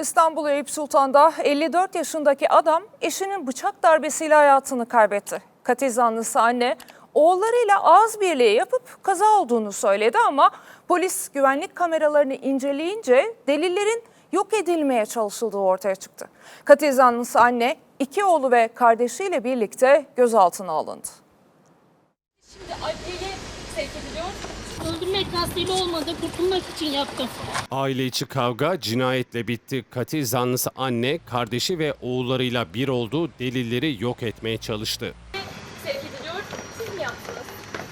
İstanbul Eyüp Sultan'da 54 yaşındaki adam eşinin bıçak darbesiyle hayatını kaybetti. Katil zanlısı anne oğullarıyla ağız birliği yapıp kaza olduğunu söyledi ama polis güvenlik kameralarını inceleyince delillerin yok edilmeye çalışıldığı ortaya çıktı. Katil zanlısı anne iki oğlu ve kardeşiyle birlikte gözaltına alındı. Şimdi sevk ediliyor. Öldürmek kastıyla olmadı, kurtulmak için yaptım. Aile içi kavga cinayetle bitti. Katil zanlısı anne, kardeşi ve oğullarıyla bir olduğu delilleri yok etmeye çalıştı. Sevk ediliyor. Siz mi yaptınız?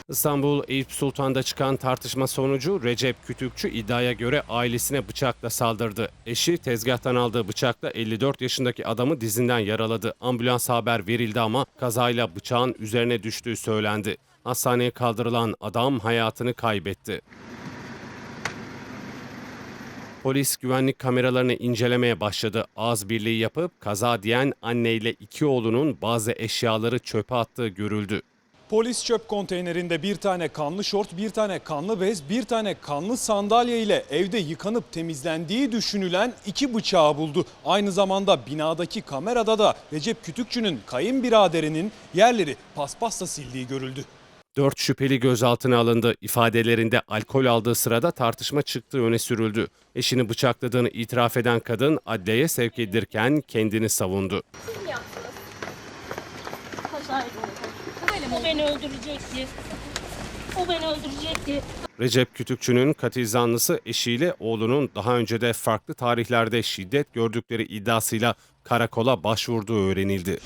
İstanbul Eyüp Sultan'da çıkan tartışma sonucu Recep Kütükçü iddiaya göre ailesine bıçakla saldırdı. Eşi tezgahtan aldığı bıçakla 54 yaşındaki adamı dizinden yaraladı. Ambulans haber verildi ama kazayla bıçağın üzerine düştüğü söylendi. Hastaneye kaldırılan adam hayatını kaybetti. Polis güvenlik kameralarını incelemeye başladı. Ağız birliği yapıp kaza diyen anneyle iki oğlunun bazı eşyaları çöpe attığı görüldü. Polis çöp konteynerinde bir tane kanlı şort, bir tane kanlı bez, bir tane kanlı sandalye ile evde yıkanıp temizlendiği düşünülen iki bıçağı buldu. Aynı zamanda binadaki kamerada da Recep Kütükçü'nün kayınbiraderinin yerleri paspasla sildiği görüldü. Dört şüpheli gözaltına alındı. İfadelerinde alkol aldığı sırada tartışma çıktığı öne sürüldü. Eşini bıçakladığını itiraf eden kadın adliyeye sevk edilirken kendini savundu. Mi yaptınız? Oldu. O beni öldürecekti. O beni öldürecekti. Recep Kütükçü'nün katil zanlısı eşiyle oğlunun daha önce de farklı tarihlerde şiddet gördükleri iddiasıyla karakola başvurduğu öğrenildi.